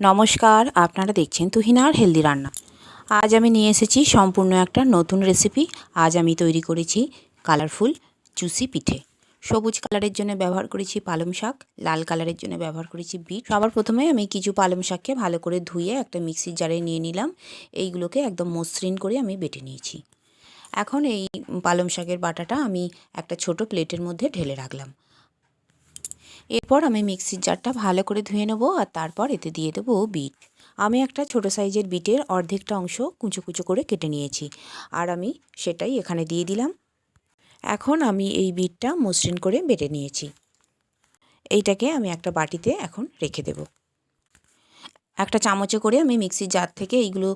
নমস্কার, আপনারা দেখছেন তুহিনার হেলদি রান্না। আজ আমি নিয়ে এসেছি সম্পূর্ণ একটা নতুন রেসিপি আজ আমি তৈরি করেছি কালারফুল চুসি পিঠে। সবুজ কালারের জন্য ব্যবহার করেছি পালং শাক, লাল কালারের জন্য ব্যবহার করেছি বিট। সবার প্রথমে আমি কিছু পালং শাককে ভালো করে ধুয়ে একটা মিক্সির জারে নিয়ে নিলাম। এইগুলোকে একদম মসৃণ করে আমি বেটে নিয়েছি। এখন এই পালং শাকের বাটাটা আমি একটা ছোট প্লেটের মধ্যে ঢেলে রাখলাম। এরপর আমি মিক্সির জারটা ভালো করে ধুয়ে নেব আর তারপর এতে দিয়ে দেবো বিট। আমি একটা ছোট সাইজের বিটের অর্ধেকটা অংশ কুচো কুচো করে কেটে নিয়েছি আর আমি সেটাই এখানে দিয়ে দিলাম। এখন আমি এই বিটটা মসৃণ করে বেটে নিয়েছি। এইটাকে আমি একটা বাটিতে এখন রেখে দেব। একটা চামচে করে আমি মিক্সির জার থেকে এইগুলো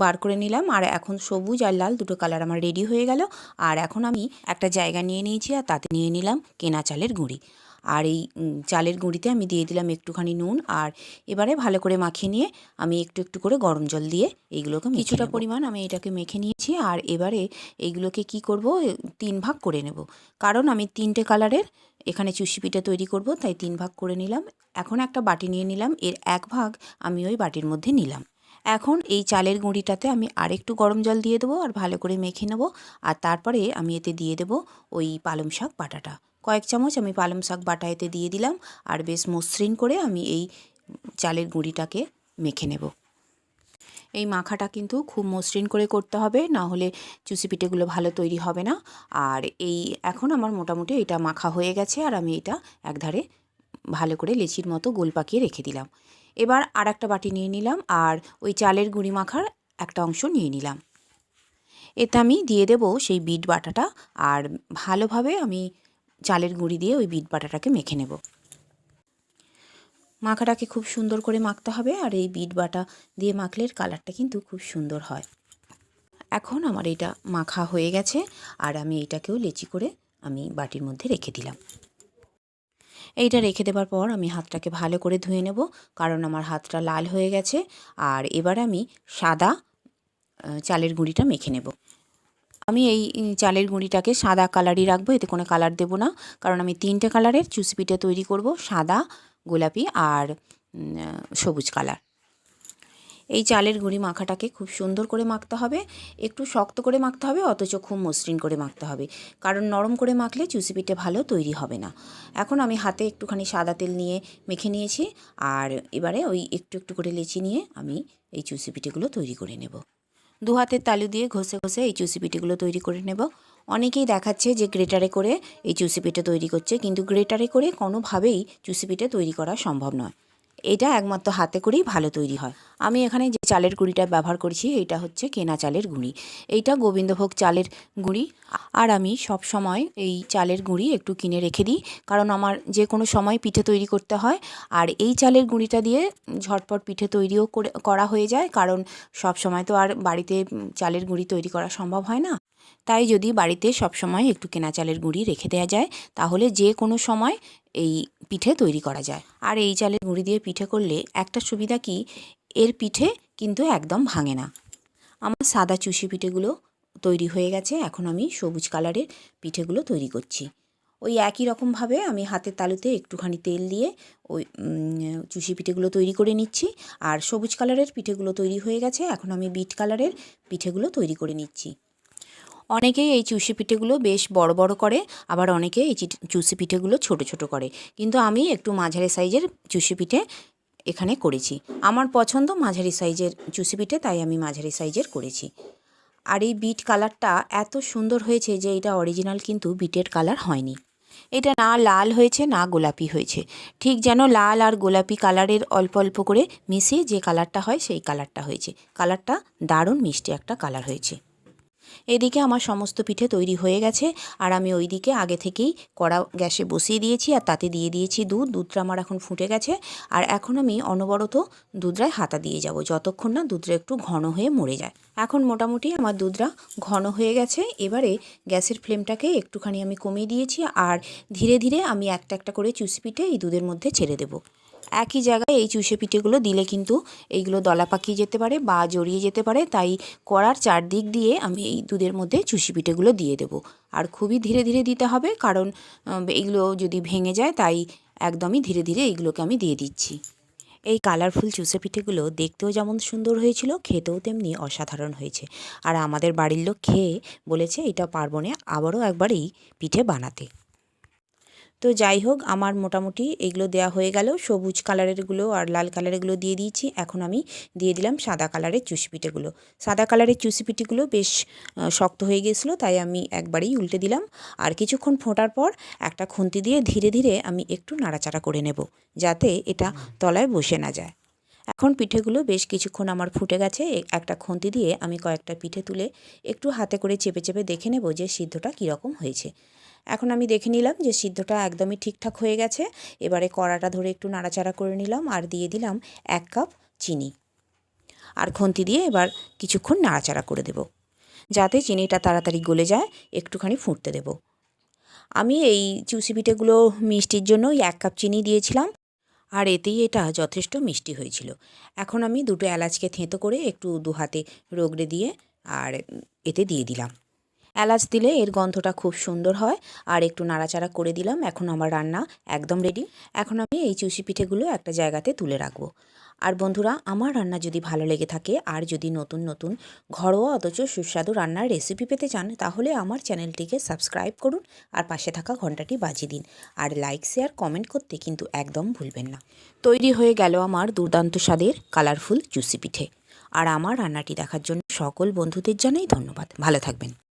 বার করে নিলাম আর এখন সবুজ আর লাল দুটো কালার আমার রেডি হয়ে গেল। আর এখন আমি একটা জায়গা নিয়ে নিয়েছি আর তাতে নিয়ে নিলাম কেনা চালের গুঁড়ি। আর এই চালের গুঁড়িতে আমি দিয়ে দিলাম একটুখানি নুন আর এবারে ভালো করে মাখিয়ে নিয়ে আমি একটু একটু করে গরম জল দিয়ে এইগুলোকে কিছুটা পরিমাণ আমি এটাকে মেখে নিয়েছি আর এবারে এইগুলোকে কি করব তিন ভাগ করে নেব। কারণ আমি তিনটে কালারের এখানে চুষি পিঠা তৈরি করব তাই তিন ভাগ করে নিলাম। এখন একটা বাটি নিয়ে নিলাম এর এক ভাগ আমি ওই বাটির মধ্যে নিলাম। এখন এই চালের গুঁড়িটাতে আমি আরেকটু গরম জল দিয়ে দেবো আর ভালো করে মেখে নেব। আর তারপরে আমি এতে দিয়ে দেবো ওই পালং শাক বাটাটা। কয়েক চামচ আমি পালং শাক বাটা এতে দিয়ে দিলাম আর বেশ মসৃণ করে আমি এই চালের গুঁড়িটাকে মেখে নেব। এই মাখাটা কিন্তু খুব মসৃণ করে করতে হবে, না হলে চুষি পিঠেগুলো ভালো তৈরি হবে না। আর এই এখন আমার মোটামুটি এটা মাখা হয়ে গেছে আর আমি এটা একধারে ভালো করে লেচির মতো গোল পাকিয়ে রেখে দিলাম। এবার আর একটা বাটি নিয়ে নিলাম আর ওই চালের গুঁড়ি মাখার একটা অংশ নিয়ে নিলাম। এতে আমি দিয়ে দেব সেই বিট বাটাটা আর ভালোভাবে আমি চালের গুঁড়ি দিয়ে ওই বিট বাটাটাকে মেখে নেব। মাখাটাকে খুব সুন্দর করে মাখতে হবে আর এই বিট বাটা দিয়ে মাখলে কালারটা কিন্তু খুব সুন্দর হয়। এখন আমার এটা মাখা হয়ে গেছে আর আমি এটাকেও লেচি করে আমি বাটির মধ্যে রেখে দিলাম। এইটা রেখে দেবার পর আমি হাতটাকে ভালো করে ধুয়ে নেব কারণ আমার হাতটা লাল হয়ে গেছে আর এবার আমি সাদা চালের গুঁড়িটা মেখে নেব। আমি এই চালের গুঁড়িটাকে সাদা কালারই রাখব, এতে কোনো কালার দেবো না। কারণ আমি তিনটে কালারের চুষি পিঠে তৈরি করব, সাদা, গোলাপি আর সবুজ কালার এই চালের গুঁড়ি মাখাটাকে খুব সুন্দর করে মাখতে হবে, একটু শক্ত করে মাখতে হবে, অথচ খুব মসৃণ করে মাখতে হবে। কারণ নরম করে মাখলে চুষি পিঠে ভালো তৈরি হবে না। এখন আমি হাতে একটুখানি সাদা তেল নিয়ে মেখে নিয়েছি, আর এবারে ওই একটু একটু করে লেচি নিয়ে আমি এই চুষি পিঠেগুলো তৈরি করে নেব। দু হাতের তালু দিয়ে ঘষে ঘষে এই চুষি পিঠেগুলো তৈরি করে নেব। অনেকেই দেখাচ্ছে যে গ্রেটারে করে এই চুষি পিঠে তৈরি করছে, কিন্তু গ্রেটারে করে কোনোভাবেই চুষি পিঠে তৈরি করা সম্ভব নয়। এটা একমাত্র হাতে করেই ভালো তৈরি হয়। আমি এখানে যে চালের গুঁড়িটা ব্যবহার করেছি এটা হচ্ছে কেনা চালের গুঁড়ি। এইটা গোবিন্দভোগ চালের গুঁড়ি। আর আমি সব সময় এই চালের গুঁড়ি একটু কিনে রেখে দিই, কারণ আমার যে কোনো সময় পিঠে তৈরি করতে হয়। আর এই চালের গুঁড়িটা দিয়ে ঝটপট পিঠে তৈরিও করে হয়ে যায়, কারণ সব সময় তো আর বাড়িতে চালের গুঁড়ি তৈরি করা সম্ভব হয় না। তাই যদি বাড়িতে সব সময় একটু কেনা চালের গুঁড়ি রেখে দেওয়া যায়, তাহলে যে কোনো সময় এই পিঠে তৈরি করা যায়। আর এই চালের গুঁড়ি দিয়ে পিঠে করলে একটা সুবিধা কি? এর পিঠে কিন্তু একদম ভাঙে না। আমার সাদা চুষি পিঠেগুলো তৈরি হয়ে গেছে, এখন আমি সবুজ কালারের পিঠেগুলো তৈরি করছি। ওই একই রকমভাবে আমি হাতের তালুতে একটুখানি তেল দিয়ে ওই চুষি পিঠেগুলো তৈরি করে নিচ্ছি। আর সবুজ কালারের পিঠেগুলো তৈরি হয়ে গেছে, এখন আমি বিট কালারের পিঠেগুলো তৈরি করে নিচ্ছি। অনেকেই এই চুষি পিঠেগুলো বেশ বড় বড় করে, আবার অনেকে এই চুষি পিঠেগুলো ছোট ছোট করে। কিন্তু আমি একটু মাঝারি সাইজের চুষি পিঠে এখানে করেছি। আমার পছন্দ মাঝারি সাইজের চুষি পিঠে, তাই আমি মাঝারি সাইজের করেছি। আর এই বিট কালারটা এত সুন্দর হয়েছে যে এটা অরিজিনাল কিন্তু বিটের কালার হয়নি। এটা না লাল হয়েছে, না গোলাপি হয়েছে। ঠিক যেন লাল আর গোলাপি কালারের অল্প অল্প করে মিশিয়ে যে কালারটা হয়, সেই কালারটা হয়েছে। কালারটা দারুণ মিষ্টি একটা কালার হয়েছে। এদিকে আমার সমস্ত পিঠে তৈরি হয়ে গেছে, আর আমি ওই দিকে আগে থেকেই কড়া গ্যাসে বসিয়ে দিয়েছি, আর তাতে দিয়ে দিয়েছি দুধ, দুধটা আমার এখন ফুটে গেছে, আর এখন আমি অনবরত দুধটায় হাতা দিয়ে যাব, যতক্ষণ না দুধটা একটু ঘন হয়ে মরে যায়। এখন মোটামুটি আমার দুধটা ঘন হয়ে গেছে, এবারে গ্যাসের ফ্লেমটাকে একটুখানি আমি কমিয়ে দিয়েছি, আর ধীরে ধীরে আমি একটা একটা করে চুষি পিঠে এই দুধের মধ্যে ছেড়ে দেবো। একই জায়গায় এই চুষে পিঠেগুলো দিলে কিন্তু এইগুলো দলা পাকিয়ে যেতে পারে বা জড়িয়ে যেতে পারে। তাই কড়ার চারদিক দিয়ে আমি এই দুধের মধ্যে চুষি পিঠেগুলো দিয়ে দেবো। আর খুবই ধীরে ধীরে দিতে হবে কারণ এইগুলো যদি ভেঙে যায় তাই একদমই ধীরে ধীরে এইগুলোকে আমি দিয়ে দিচ্ছি। এই কালারফুল চুষে পিঠেগুলো দেখতেও যেমন সুন্দর হয়েছিল, খেতেও তেমনি অসাধারণ হয়েছে। আর আমাদের বাড়ির লোক খেয়ে বলেছে, এটা পার্বণে আবারও একবার এই পিঠে বানাতে। তো যাই হোক আমার মোটামুটি এগুলো দেওয়া হয়ে গেল। সবুজ কালারেরগুলো আর লাল কালারেরগুলো দিয়ে দিয়েছি। এখন আমি দিয়ে দিলাম সাদা কালারের চুসিপিটেগুলো সাদা কালারের চুসিপিটিগুলো বেশ শক্ত হয়ে গেছিল তাই আমি একবারেই উল্টে দিলাম। আর কিছুক্ষণ ফোটার পর একটা খুন্তি দিয়ে ধীরে ধীরে আমি একটু নাড়াচাড়া করে নেব যাতে এটা তলায় বসে না যায়। এখন পিঠেগুলো বেশ কিছুক্ষণ আমার ফুটে গেছে। একটা খুন্তি দিয়ে আমি কয়েকটা পিঠে তুলে একটু হাতে করে চেপে চেপে দেখে নেব যে সিদ্ধটা কীরকম হয়েছে। এখন আমি দেখে নিলাম যে সিদ্ধটা একদমই ঠিকঠাক হয়ে গেছে। এবারে কড়াটা ধরে একটু নাড়াচাড়া করে নিলাম আর দিয়ে দিলাম এক কাপ চিনি। আর খুন্তি দিয়ে এবার কিছুক্ষণ নাড়াচাড়া করে দেব। যাতে চিনিটা তাড়াতাড়ি গলে যায়, একটুখানি ফুটতে দেব। আমি এই চুষি পিঠেগুলো মিষ্টির জন্য এক কাপ চিনি দিয়েছিলাম। আর এতেই এটা যথেষ্ট মিষ্টি হয়েছিল। এখন আমি দুটো এলাচকে থেঁতো করে একটু দুহাতে রগড়ে দিয়ে আর এতে দিয়ে দিলাম। এলাচ দিলে এর গন্ধটা খুব সুন্দর হয়। আর একটু নাড়াচাড়া করে দিলাম। এখন আমার রান্না একদম রেডি এখন আমি এই চুষি পিঠেগুলো একটা জায়গাতে তুলে রাখব। আর বন্ধুরা, আমার রান্না যদি ভালো লেগে থাকে, আর যদি নতুন নতুন, ঘরোয়া অথচ সুস্বাদু রান্নার রেসিপি পেতে চান, তাহলে আমার চ্যানেলটিকে সাবস্ক্রাইব করুন আর পাশে থাকা ঘন্টাটি বাজিয়ে দিন। আর লাইক শেয়ার কমেন্ট করতে কিন্তু একদম ভুলবেন না। তৈরি হয়ে গেল আমার দুর্দান্ত স্বাদের কালারফুল চুষি পিঠে। আর আমার রান্নাটি দেখার জন্য সকল বন্ধুদের জানাই ধন্যবাদ। ভালো থাকবেন।